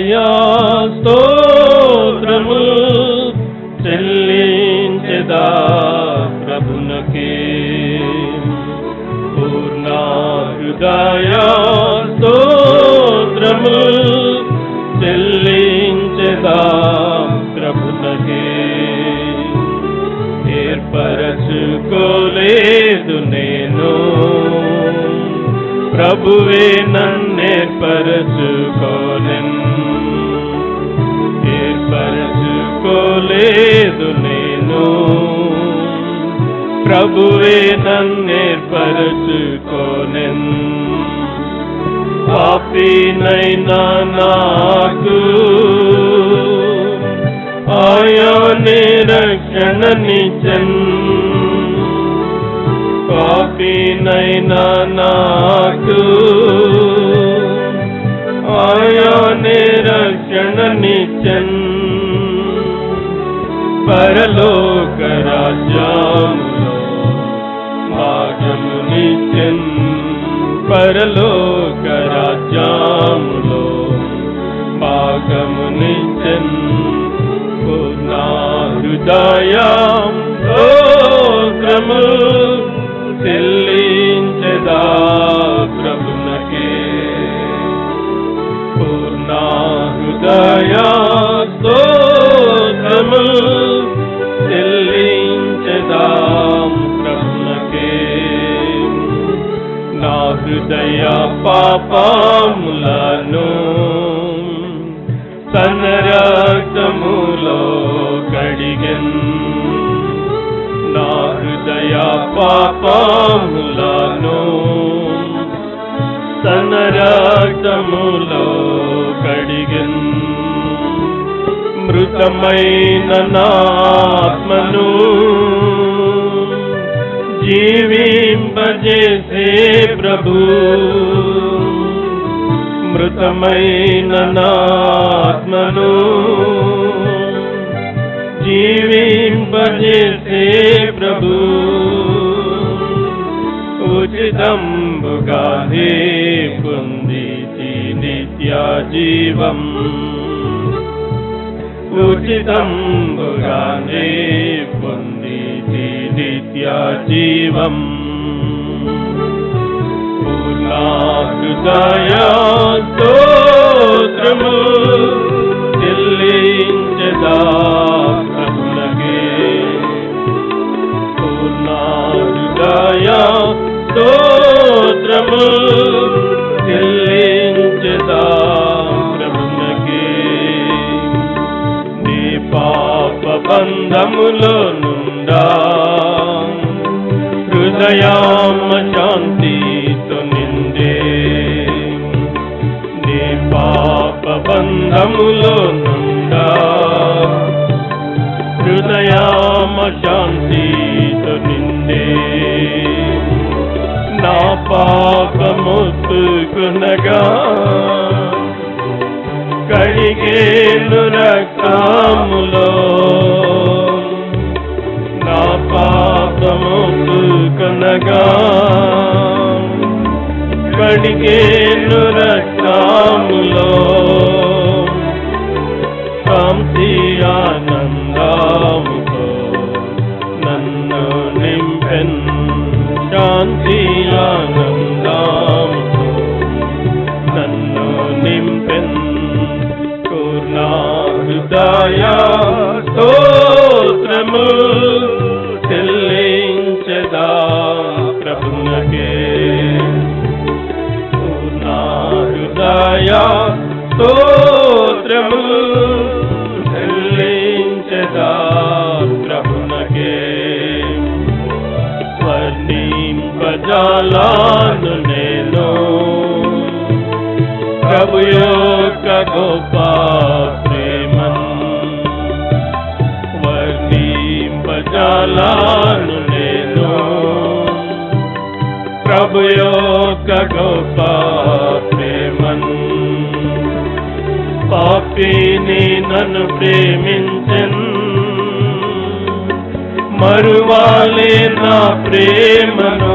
హృదయా స్తోత్రము చెల్లించదా ప్రభునకే. పూర్ణ హృదయా స్తోత్రము చెల్లించదా ప్రభునకే. ఏర్పరచుకోలేదు నేను ప్రభువే నన్నేర్పరచుకోలెన్ ఏర్పరచుకోలేదు నేను ప్రభువే నన్నేర్పరచుకోలెన్ పాపినైనా నాకు ఆయా నిరక్షణ నిజన్ పాపినైనా నాకు ఆయా నిరక్షణ నిజన్ పరలోక రాజ్యములో భాగము నిత్యం పరలోక రాజ్యములో భాగము నిత్యం పూర్ణ హృదయం స్తోత్రము హృదయ స్తోత్రము చెల్లించదా ప్రభునకే నా హృదయ పాపములను తన రక్తములో కడిగన్ నా హృదయ పాపములను తన రక్తములో కడిగన్ అద్భుతమైన నాత్మను జీవింపజేసే ప్రభు. మృతమైన నాత్మను జీవింపజేసే ప్రభు. ఉచితంబుగా హే పొందితి నిత్య జీవం. ఉచితంబుగానే పొందితి నిత్య జీవం పూర్ణ హృదయ హృదయామ శాంతితో నిండే నీ పాప బంధములో నుండా. హృదయామ శాంతితో నిండే నా పాపముతుకునగా కడిగేను రక్తా వర్ణింపజాలాను నేను ప్రభు యొక్క గొప్ప ప్రేమన్ వర్ణింపజాలను నేను ప్రభు యొక్క గొప్ప ప్రేమన్ పాపిని నన్ను ప్రేమించను మరువాలే నా ప్రేమను